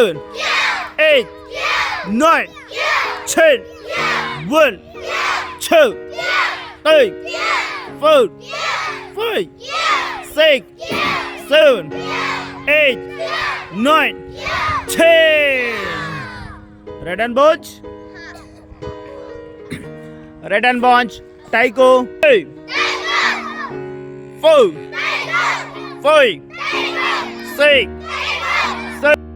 seven, eight, nine, ten, one, two, three, four, five, six, seven, eight, nine, ten. Red and bunch. Red and bunch. Taiko. Two, four, five, six, seven.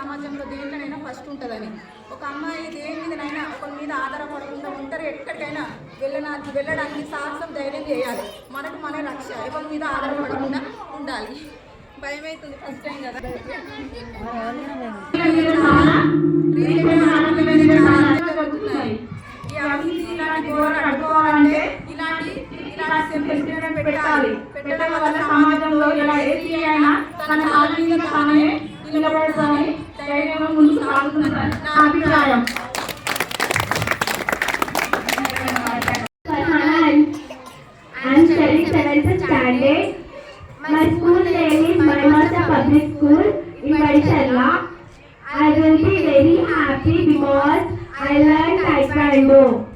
సమాజంలో దేంట్లోనైనా first ఉంటుందని. ఒక అమ్మాయి దేని మీదనైనా ఒకరి మీద ఆధారపడకుండా ఒంటరి ఎక్కడికైనా వెళ్ళనా వెళ్ళడానికి సాహసం ధైర్యం చేయాలి. మనకు మన రక్ష ఎవరి మీద ఆధారపడకుండా ఉండాలి. భయం అవుతుంది ఫస్ట్ టైం కదా Public School in Vadichala. I will be very happy because I learned Taekwondo.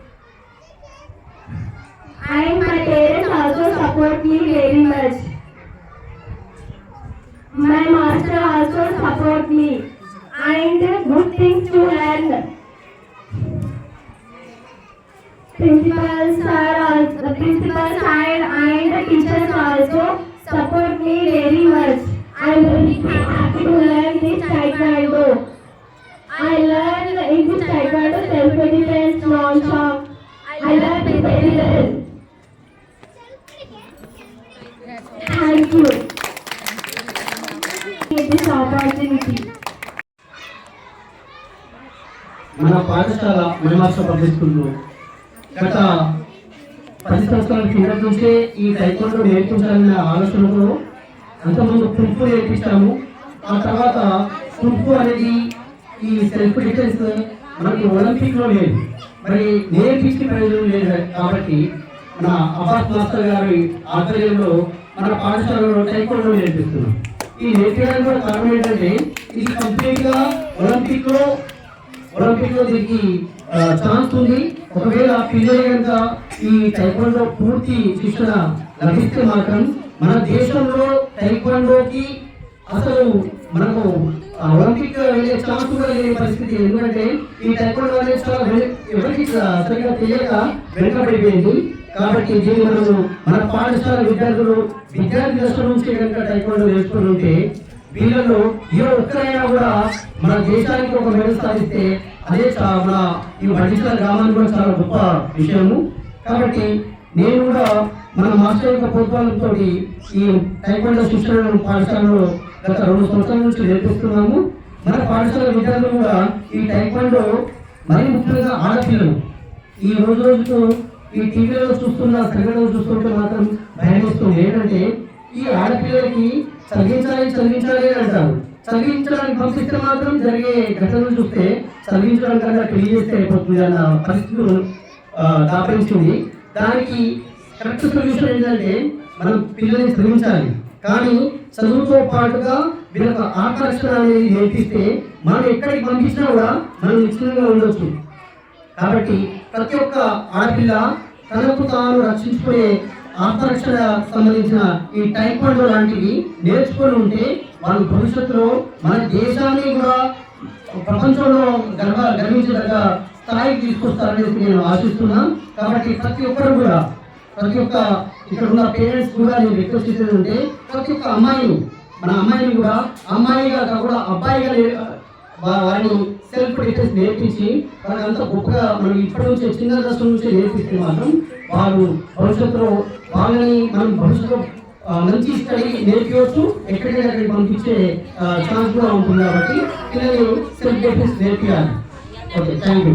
And my parents also support me very much. My master also support me and good things to learn. Principals are also, the principal side and the teachers also support me very much. I will be happy to learn this taekwondo. I learned in this taekwondo self-defense, non-shock. I learned it very well. Thank you. Give this opportunity. మన పాఠశాల మైమార్ష public స్కూల్లో గత పది సంవత్సరాల కింద చూస్తే ఈ taekwondo నేర్పించాలనే ఆలోచనతో అంతకుముందు కుంఫు నేర్పించాము ఆ తర్వాత కుంఫు అనేది ఈ సెల్ఫ్ డిఫెన్స్ మనకి ఒలింపిక్లో లేదు. మరి నేర్పించే ప్రయోజనం లేదు కాబట్టి మన అబ్బాస్ మాస్టర్ గారి ఆధ్వర్యంలో మన పాఠశాలలో టైకోండో నేర్పిస్తున్నాం. ఈ నేర్పించడానికి కూడా కారణం ఏంటంటే ఇది కంప్లీట్గా ఒలింపిక్లో ఒలింపిక్లో దీనికి ఛాన్స్ ఉంది. ఒకవేళ పిల్లలు కనుక ఈ టైకోండో పూర్తి శిక్షణ లభిస్తే మాత్రం మన దేశంలో టైకోండోకి అసలు మనకు ఒలింపిక్ వెళ్ళే ఛాన్స్ కూడా లేని పరిస్థితి. ఎందుకంటే ఈ టైకోండో అనే చాలా ఎవరికి సరిగా తెలియక వెనుకబడిపోయింది. కాబట్టి దీన్ని మనము మన పాఠశాల విద్యార్థులు విద్యార్థి దశ నుంచి కనుక టైకోండో నేర్చుకుని ఉంటే వీళ్ళలో ఏ ఒక్కరైనా కూడా మన దేశానికి ఒక మెడల్ సాధిస్తే అదే మన ఈ వడిసల గ్రామానికి కూడా చాలా గొప్ప విషయము. కాబట్టి నేను కూడా మాస్టర్ యొక్క ప్రోత్సాహంతో ఈ టైకోండో శిక్షణను పాఠశాలలో గత రెండు సంవత్సరాల నుంచి నేర్పిస్తున్నాము. మన పాఠశాల విద్యార్థులు కూడా ఈ టైకోండో మరీ ముఖ్యంగా ఆడపిల్లలు. ఈ రోజు రోజుకు ఈ టీవీలో చూస్తున్న సంఘటనలు చూస్తుంటే మాత్రం భయం వస్తుంది ఏంటంటే ఈ ఆడపిల్లలకి చదివించాలి చదివించాలి అని అంటారు. చదివించడానికి పంపిస్తే మాత్రం జరిగే ఘటనలు చూస్తే చదివించడం కన్నా పెళ్ళి చేస్తే అయిపోతుంది అన్న పరిస్థితులు ఆ, దాపరించింది. దానికి కరెక్ట్ సొల్యూషన్ ఏంటంటే మనం పిల్లల్ని శ్రమించాలి కానీ చదువుతో పాటుగా వీళ్ళకి ఆకర్షణ అనేది నేర్పిస్తే మనం ఎక్కడికి పంపించినా కూడా మనం నిశ్చితంగా ఉండొచ్చు. కాబట్టి ప్రతి ఒక్క ఆడపిల్ల తనకు తాను రక్షించుకునే ఆకర్షణ సంబంధించిన ఈ టైక్వాండో లాంటివి నేర్చుకొని ఉంటే వాళ్ళు భవిష్యత్తులో మన దేశాన్ని కూడా ప్రపంచంలో గర్వ గర్వించదగ్గ స్థాయికి తీసుకొస్తారనేసి నేను ఆశిస్తున్నాను. కాబట్టి ప్రతి ఒక్కరు కూడా ప్రతి ఒక్క ఇక్కడ ఉన్న పేరెంట్స్ కూడా నేను రిక్వెస్ట్ చేసేది ఉంటే ప్రతి ఒక్క అమ్మాయిని మన అమ్మాయిని కూడా అమ్మాయిగా కాకుండా అబ్బాయిగా వారిని సెల్ఫ్ డిఫెన్స్ నేర్పించి వాళ్ళకి అంత గొప్పగా మనం ఇప్పటి నుంచి చిన్న దశ నుంచి నేర్పిస్తే మాత్రం వాళ్ళు భవిష్యత్తులో వాళ్ళని మనం భవిష్యత్తులో మంచి స్టడీ నేర్పించవచ్చు ఎక్కడికైనా అక్కడికి పంపించే ఛాన్స్ కూడా ఉంటుంది కాబట్టి పిల్లలు సెల్ఫ్ డిఫెన్స్ నేర్పించాలి ఓకే థ్యాంక్ యూ